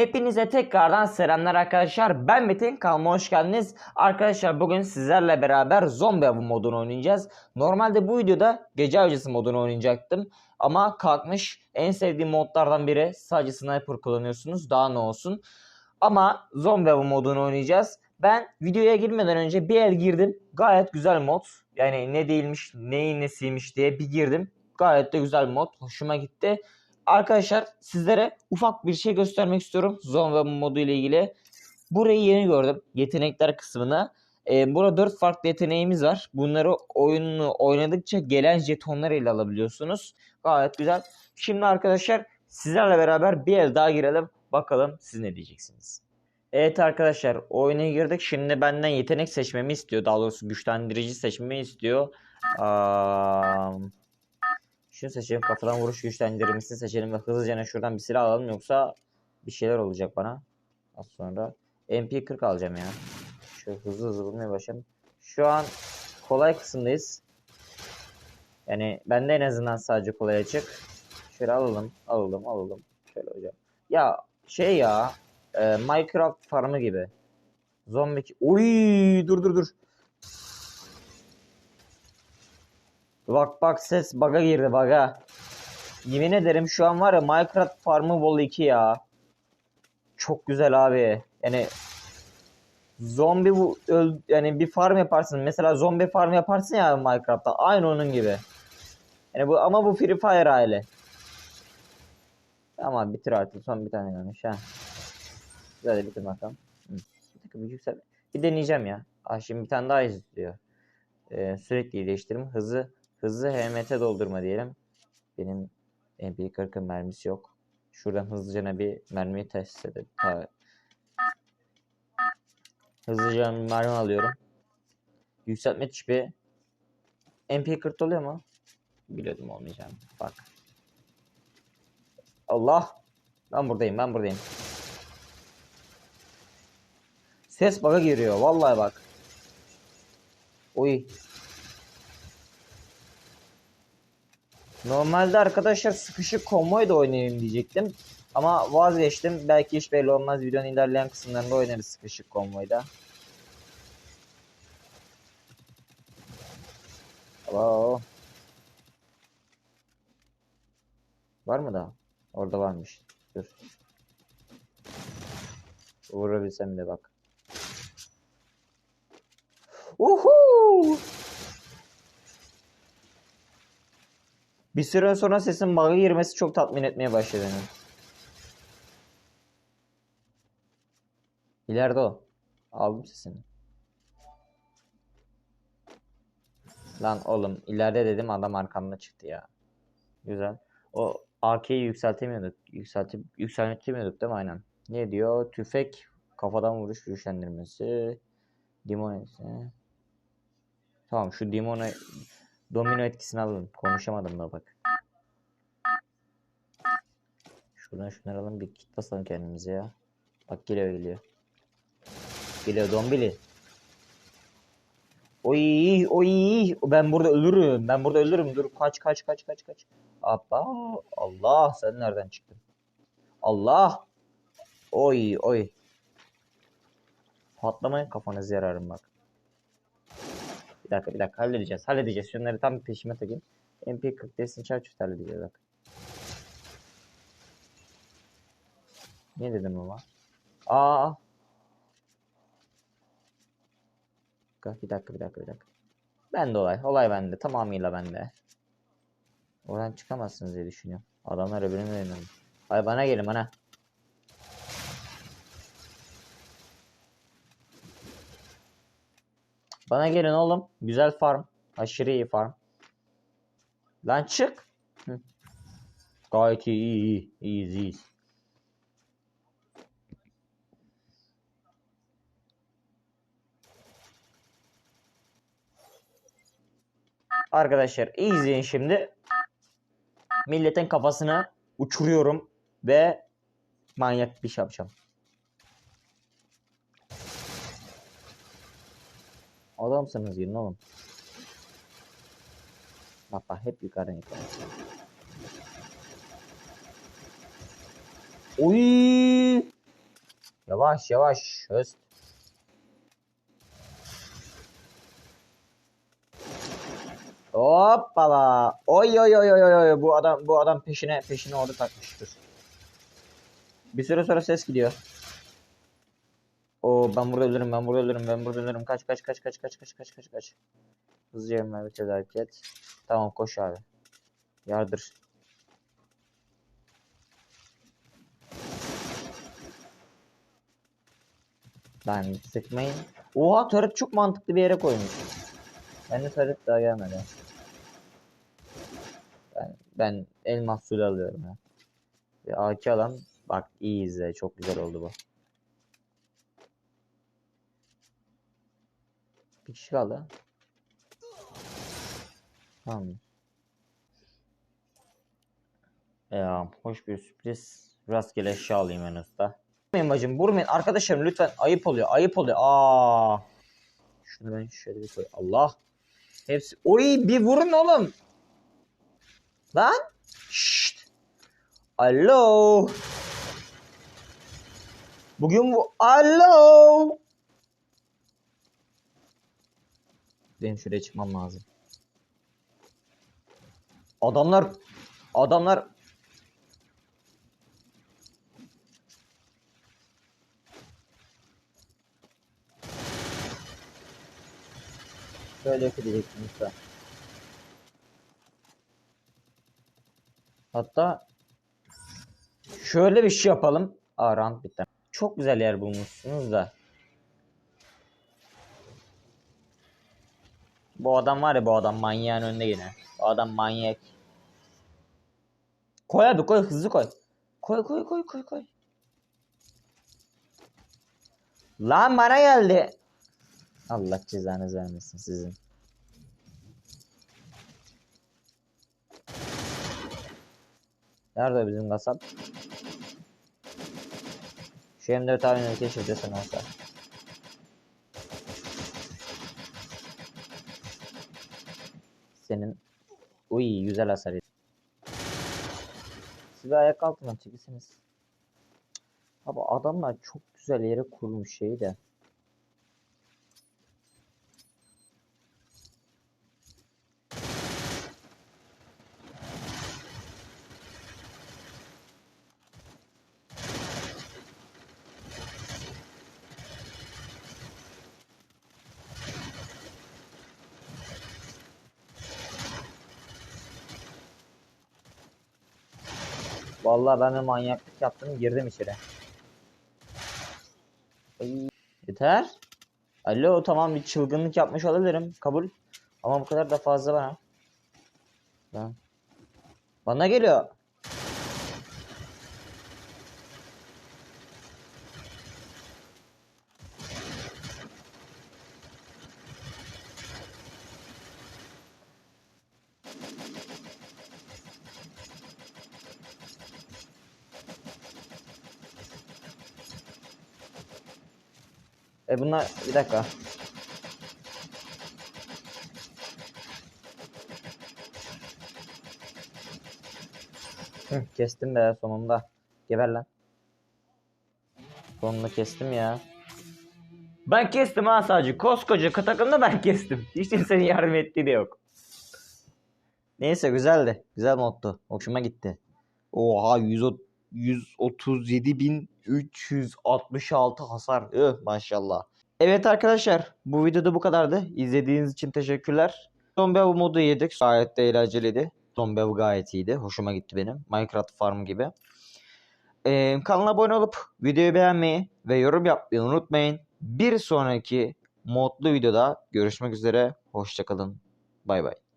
Hepinize tekrardan selamlar arkadaşlar. Ben Metin kanalıma hoş geldiniz. Arkadaşlar bugün sizlerle beraber zombi avı modunu oynayacağız. Normalde bu videoda gece avcısı modunu oynayacaktım. Ama kalkmış en sevdiğim modlardan biri sadece sniper kullanıyorsunuz. Daha ne olsun. Ama zombi avı modunu oynayacağız. Ben videoya girmeden önce bir el girdim. Gayet güzel mod. Yani ne değilmiş, neyin nesiymiş diye bir girdim. Gayet de güzel mod. Hoşuma gitti. Arkadaşlar sizlere ufak bir şey göstermek istiyorum. Zombi modu ile ilgili. Burayı yeni gördüm. Yetenekler kısmını. Ee, burada 4 farklı yeteneğimiz var. Bunları oyunu oynadıkça gelen jetonlar ile alabiliyorsunuz. Gayet güzel. Şimdi arkadaşlar sizlerle beraber bir el daha girelim. Bakalım siz ne diyeceksiniz. Evet arkadaşlar oyuna girdik. Şimdi benden yetenek seçmemi istiyor. Daha doğrusu güçlendirici seçmemi istiyor. Aa, şunu seçelim. Kafadan vuruş güçlendirmesini seçelim ve hızlıca şuradan bir silah alalım yoksa bir şeyler olacak bana. Az sonra MP40 alacağım ya. Şöyle hızlı hızlı bulmaya başlayalım. Şu an kolay kısımdayız. Yani bende en azından sadece kolay açık. Şöyle alalım, alalım, alalım. Şöyle hocam. Ya şey ya, e, Minecraft farmı gibi. Zombi... Uy, dur dur dur. Bak bak ses bug'a girdi bug'a. Yemin ederim şu an var ya Minecraft Farmı Vol 2 ya. Çok güzel abi. Yani zombi bu öl, yani bir farm yaparsın. Mesela zombi farm yaparsın ya Minecraft'ta. Aynı onun gibi. Yani bu ama bu Free Fire hali. Tamam bitir artık. Son bir tane kalmış ha. Güzel de bitir bakalım. Hı. Bir dakika bir yüksel. Bir deneyeceğim ya. Ah şimdi bir tane daha izliyor. Ee, sürekli iyileştirme. Hızı Hızlı HMT doldurma diyelim. Benim MP40'ın mermisi yok. Şuradan hızlıca bir mermiyi test edelim. Ta- Hızlıca bir mermi alıyorum. Yükseltme çipi. MP40 doluyor mu? Biliyordum olmayacağını. Bak. Allah. Ben buradayım ben buradayım. Ses bug'a giriyor. Vallahi bak. Oy. Normalde arkadaşlar sıkışık konvoy da oynayayım diyecektim. Ama vazgeçtim. Belki hiç belli olmaz. Videonun ilerleyen kısımlarında oynarız sıkışık konvoyda. Hello. Var mı daha? Orada varmış. Dur. Vurabilsem de bak. Uhu! Bir süre sonra sesin bug'a girmesi çok tatmin etmeye başladı beni. İleride o. Aldım sesini. Lan oğlum ileride dedim adam arkamda çıktı ya. Güzel. O AK'yi yükseltemiyorduk. Yükseltip yükseltemiyorduk değil mi aynen? Ne diyor? Tüfek kafadan vuruş güçlendirmesi. Demon Tamam şu demona Domino etkisini alalım. Konuşamadım da bak. Şuradan şunları alalım. Bir kit basalım kendimize ya. Bak geliyor geliyor. Geliyor dombili. Oy oy ben burada ölürüm. Ben burada ölürüm. Dur kaç kaç kaç kaç kaç. Abba Allah sen nereden çıktın? Allah. Oy oy. Patlamayın kafanızı yararım bak. Bir dakika bir dakika halledeceğiz. Halledeceğiz. Şunları tam peşime takayım. MP40 desin çarçurt halledeceğiz bak. Ne dedim ama? Aa. Bir dakika bir dakika bir dakika. Bende olay. Olay bende. Tamamıyla bende. Oradan çıkamazsınız diye düşünüyorum. Adamlar öbürünü de Hay bana gelin bana. Bana gelin oğlum. Güzel farm. Aşırı iyi farm. Lan çık. Hı. Gayet iyi iyi iyi. İyiyiz iyiyiz. Arkadaşlar iyi izleyin şimdi. Milletin kafasını uçuruyorum ve manyak bir şey yapacağım. Adamsınız girin oğlum. Bak bak hep yukarı yukarı. Oy! Yavaş yavaş. Höst. Hoppala. Oy oy oy oy oy. Bu adam bu adam peşine peşine orada takmıştır. Bir süre sonra ses gidiyor. O ben burada ölürüm ben burada ölürüm ben burada ölürüm. Kaç kaç kaç kaç kaç kaç kaç kaç kaç. Hızlıca hemen kez hareket. Tamam koş abi. Yardır. Ben sıkmayın. Oha turret çok mantıklı bir yere koymuş. Ben de turret daha gelmedi. Ben, ben el mahsulü alıyorum ya. Bir AK alan. Bak iyi izle. Çok güzel oldu bu. Bir kişi kaldı. Tamam. Ya hoş bir sürpriz. Rastgele eşya alayım en usta. Vurmayın bacım vurmayın. Arkadaşlarım lütfen ayıp oluyor. Ayıp oluyor. Aa. Şunu ben şöyle bir koy. Allah. Hepsi. Oy bir vurun oğlum. Lan. Şşt. Alo. Bugün bu. Alo. Benim şuraya çıkmam lazım. Adamlar adamlar Böyle yok edecektim usta. Hatta şöyle bir şey yapalım. Aa round bitti. Çok güzel yer bulmuşsunuz da. Bu adam var ya bu adam manyağın önünde yine. Bu adam manyak. Koy abi koy hızlı koy. Koy koy koy koy koy. Lan bana geldi. Allah cezanızı vermesin sizin. Nerede bizim kasap? Şu M4 abini keşfediyorsan olsa. Senin Uy güzel hasar yedi. Siz ayak altından çekilsiniz. Abi adamlar çok güzel yere kurmuş şeyi de. Vallahi ben de manyaklık yaptım girdim içeri. Yeter. Alo tamam bir çılgınlık yapmış olabilirim. Kabul. Ama bu kadar da fazla bana. Lan. Bana geliyor. E bunlar bir dakika. Hı, kestim be sonunda. Geber lan. Sonunda kestim ya. Ben kestim ha sadece. Koskoca takımda ben kestim. Hiç kimsenin yardım ettiği de yok. Neyse güzeldi. Güzel moddu. Hoşuma gitti. Oha 100 137.366 hasar. Üh, maşallah. Evet arkadaşlar bu videoda bu kadardı. İzlediğiniz için teşekkürler. Zombi modu yedik. Gayet de eğlenceliydi. Zombi gayet iyiydi. Hoşuma gitti benim. Minecraft Farm gibi. Ee, kanala abone olup videoyu beğenmeyi ve yorum yapmayı unutmayın. Bir sonraki modlu videoda görüşmek üzere. Hoşçakalın. Bay bay.